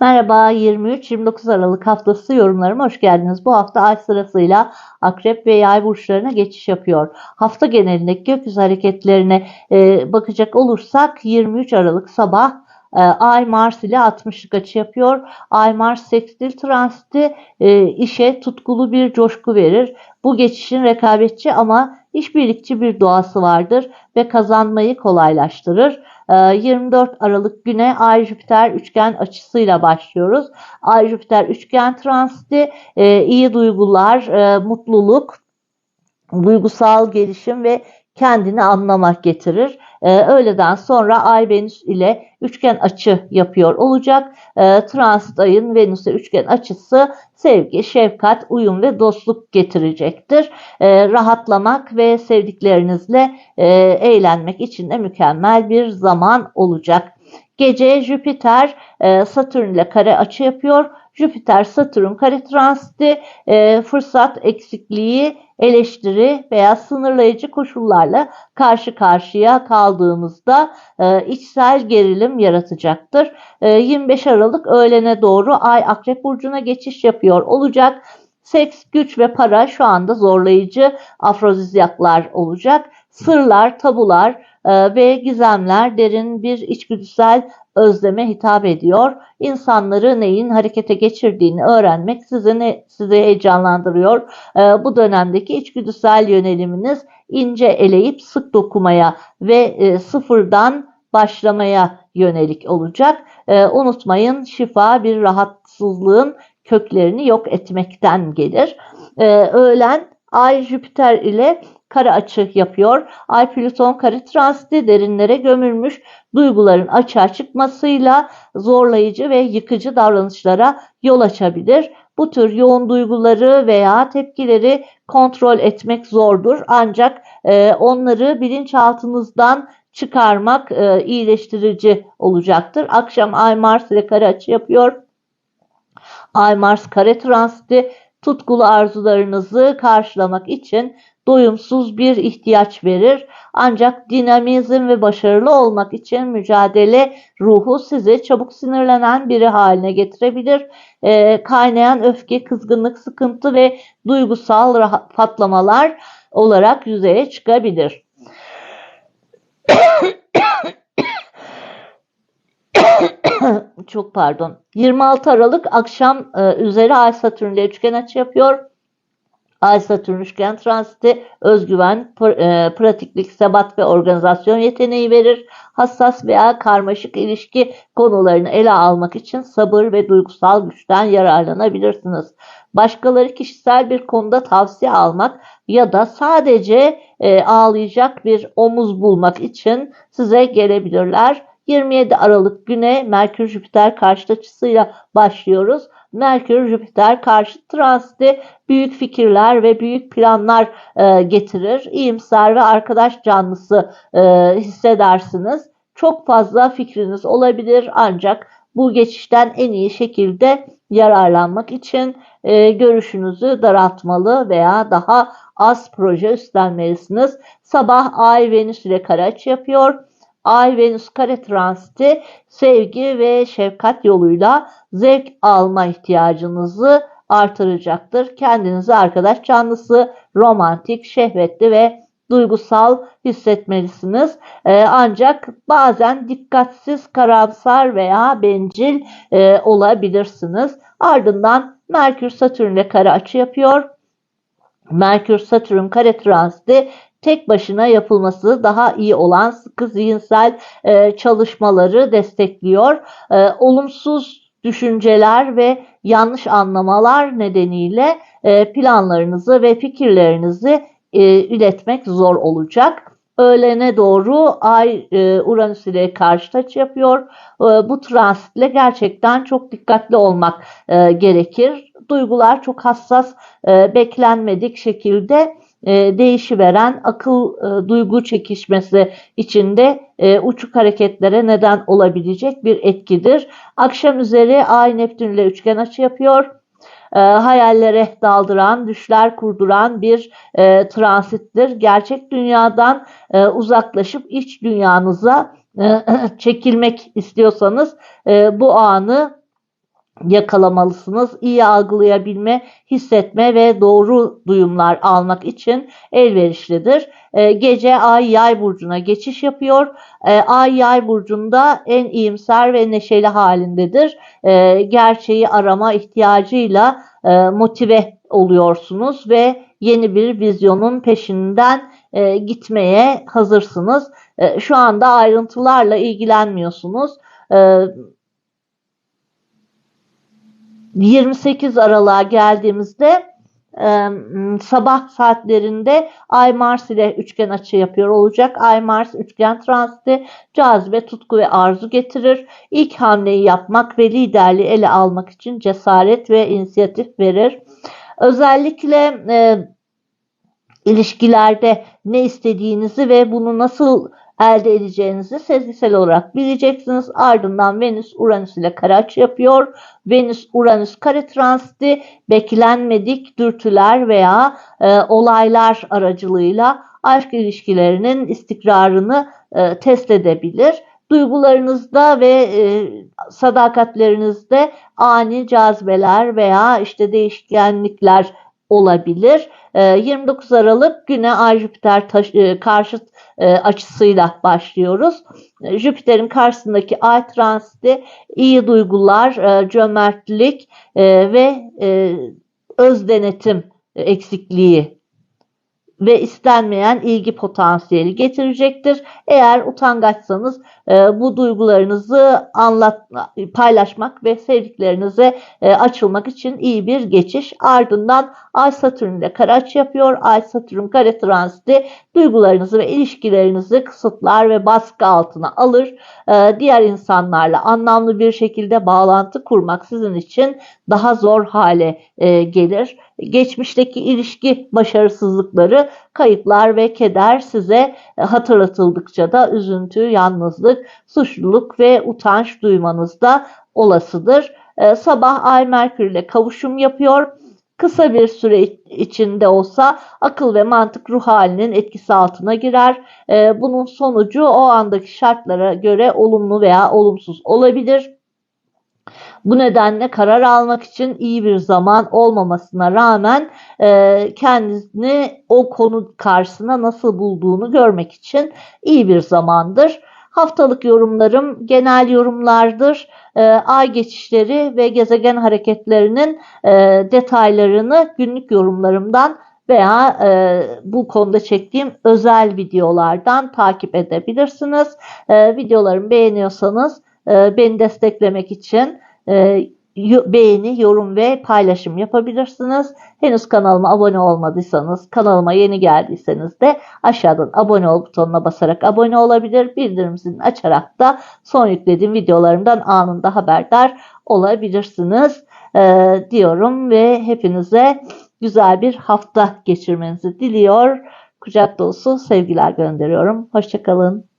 Merhaba 23-29 Aralık haftası yorumlarıma hoş geldiniz. Bu hafta ay sırasıyla akrep ve yay burçlarına geçiş yapıyor. Hafta genelindeki gökyüzü hareketlerine e, bakacak olursak 23 Aralık sabah e, Ay Mars ile 60'lık açı yapıyor. Ay Mars sekstil transiti e, işe tutkulu bir coşku verir. Bu geçişin rekabetçi ama işbirlikçi bir doğası vardır ve kazanmayı kolaylaştırır. 24 ee, Aralık güne Ay Jüpiter üçgen açısıyla başlıyoruz. Ay Jüpiter üçgen transiti e, iyi duygular, e, mutluluk, duygusal gelişim ve kendini anlamak getirir. Ee, öğleden sonra Ay Venüs ile üçgen açı yapıyor olacak. Ee, transit ayın Venüs'e üçgen açısı sevgi, şefkat, uyum ve dostluk getirecektir. Ee, rahatlamak ve sevdiklerinizle e, eğlenmek için de mükemmel bir zaman olacak. Gece Jüpiter e, Satürn ile kare açı yapıyor. Jüpiter Satürn kare transiti e, fırsat eksikliği eleştiri veya sınırlayıcı koşullarla karşı karşıya kaldığımızda e, içsel gerilim yaratacaktır. E, 25 Aralık öğlene doğru Ay Akrep Burcu'na geçiş yapıyor olacak. Seks, güç ve para şu anda zorlayıcı afrozizyaklar olacak. Sırlar, tabular e, ve gizemler derin bir içgüdüsel özleme hitap ediyor. İnsanları neyin harekete geçirdiğini öğrenmek sizi, ne, sizi heyecanlandırıyor. E, bu dönemdeki içgüdüsel yöneliminiz ince eleyip sık dokumaya ve e, sıfırdan başlamaya yönelik olacak. E, unutmayın şifa bir rahatsızlığın köklerini yok etmekten gelir. E, öğlen Ay Jüpiter ile kare açı yapıyor. Ay Plüton kare transiti derinlere gömülmüş duyguların açığa çıkmasıyla zorlayıcı ve yıkıcı davranışlara yol açabilir. Bu tür yoğun duyguları veya tepkileri kontrol etmek zordur. Ancak e, onları bilinçaltınızdan çıkarmak e, iyileştirici olacaktır. Akşam Ay Mars ile kare açı yapıyor. Ay Mars kare transiti tutkulu arzularınızı karşılamak için doyumsuz bir ihtiyaç verir. Ancak dinamizm ve başarılı olmak için mücadele ruhu sizi çabuk sinirlenen biri haline getirebilir. E, kaynayan öfke, kızgınlık, sıkıntı ve duygusal patlamalar olarak yüzeye çıkabilir. Çok pardon. 26 Aralık akşam e, üzeri Ay Satürn ile üçgen açı yapıyor. Ay Satürn üçgen transiti özgüven, pr e, pratiklik, sebat ve organizasyon yeteneği verir. Hassas veya karmaşık ilişki konularını ele almak için sabır ve duygusal güçten yararlanabilirsiniz. Başkaları kişisel bir konuda tavsiye almak ya da sadece e, ağlayacak bir omuz bulmak için size gelebilirler. 27 Aralık güne Merkür Jüpiter karşıt açısıyla başlıyoruz. Merkür Jüpiter karşı transiti büyük fikirler ve büyük planlar e, getirir. İyimser ve arkadaş canlısı e, hissedersiniz. Çok fazla fikriniz olabilir ancak bu geçişten en iyi şekilde yararlanmak için e, görüşünüzü daraltmalı veya daha az proje üstlenmelisiniz. Sabah Ay Venüs ile kare açı yapıyor. Ay Venüs kare transiti sevgi ve şefkat yoluyla zevk alma ihtiyacınızı artıracaktır. Kendinizi arkadaş canlısı, romantik, şehvetli ve duygusal hissetmelisiniz. Ee, ancak bazen dikkatsiz, karamsar veya bencil e, olabilirsiniz. Ardından Merkür Satürn kare açı yapıyor. Merkür Satürn kare transiti tek başına yapılması daha iyi olan sıkı zihinsel e, çalışmaları destekliyor. E, olumsuz düşünceler ve yanlış anlamalar nedeniyle e, planlarınızı ve fikirlerinizi e, iletmek zor olacak. Öğlene doğru Ay e, Uranüs ile karşı açı yapıyor. E, bu transitle gerçekten çok dikkatli olmak e, gerekir. Duygular çok hassas, e, beklenmedik şekilde e, değişiveren akıl e, duygu çekişmesi içinde e, uçuk hareketlere neden olabilecek bir etkidir. Akşam üzeri Ay Neptün ile üçgen açı yapıyor. E, hayallere daldıran, düşler kurduran bir e, transittir. Gerçek dünyadan uzaklaşıp iç dünyanıza çekilmek istiyorsanız bu anı yakalamalısınız. İyi algılayabilme, hissetme ve doğru duyumlar almak için elverişlidir. E, gece Ay Yay burcuna geçiş yapıyor. E, Ay Yay burcunda en iyimser ve neşeli halindedir. E, gerçeği arama ihtiyacıyla e, motive oluyorsunuz ve yeni bir vizyonun peşinden e, gitmeye hazırsınız. E, şu anda ayrıntılarla ilgilenmiyorsunuz. E, 28 Aralık'a geldiğimizde e, sabah saatlerinde Ay Mars ile üçgen açı yapıyor olacak. Ay Mars üçgen transiti cazibe, tutku ve arzu getirir. İlk hamleyi yapmak ve liderliği ele almak için cesaret ve inisiyatif verir. Özellikle e, ilişkilerde ne istediğinizi ve bunu nasıl elde edeceğinizi sezgisel olarak bileceksiniz. Ardından Venüs Uranüs ile kare açı yapıyor. Venüs Uranüs kare transiti beklenmedik dürtüler veya e, olaylar aracılığıyla aşk ilişkilerinin istikrarını e, test edebilir. Duygularınızda ve e, sadakatlerinizde ani cazibeler veya işte değişkenlikler olabilir. 29 Aralık güne Ay Jüpiter taş, karşıt açısıyla başlıyoruz. Jüpiter'in karşısındaki Ay transiti iyi duygular, cömertlik ve öz denetim eksikliği ve istenmeyen ilgi potansiyeli getirecektir. Eğer utangaçsanız e, bu duygularınızı anlat, paylaşmak ve sevdiklerinize e, açılmak için iyi bir geçiş. Ardından Ay Satürn ile kare açı yapıyor. Ay Satürn kare transiti duygularınızı ve ilişkilerinizi kısıtlar ve baskı altına alır. E, diğer insanlarla anlamlı bir şekilde bağlantı kurmak sizin için daha zor hale e, gelir. Geçmişteki ilişki başarısızlıkları, kayıplar ve keder size hatırlatıldıkça da üzüntü, yalnızlık, suçluluk ve utanç duymanız da olasıdır. E, sabah Ay Merkür ile kavuşum yapıyor. Kısa bir süre içinde olsa akıl ve mantık ruh halinin etkisi altına girer. E, bunun sonucu o andaki şartlara göre olumlu veya olumsuz olabilir. Bu nedenle karar almak için iyi bir zaman olmamasına rağmen e, kendisini o konu karşısına nasıl bulduğunu görmek için iyi bir zamandır. Haftalık yorumlarım genel yorumlardır. E, ay geçişleri ve gezegen hareketlerinin e, detaylarını günlük yorumlarımdan veya e, bu konuda çektiğim özel videolardan takip edebilirsiniz. E, videolarımı beğeniyorsanız e, beni desteklemek için beğeni, yorum ve paylaşım yapabilirsiniz. Henüz kanalıma abone olmadıysanız, kanalıma yeni geldiyseniz de aşağıdan abone ol butonuna basarak abone olabilir. Bildirim açarak da son yüklediğim videolarımdan anında haberdar olabilirsiniz e, diyorum ve hepinize güzel bir hafta geçirmenizi diliyor. Kucak dolusu sevgiler gönderiyorum. Hoşçakalın.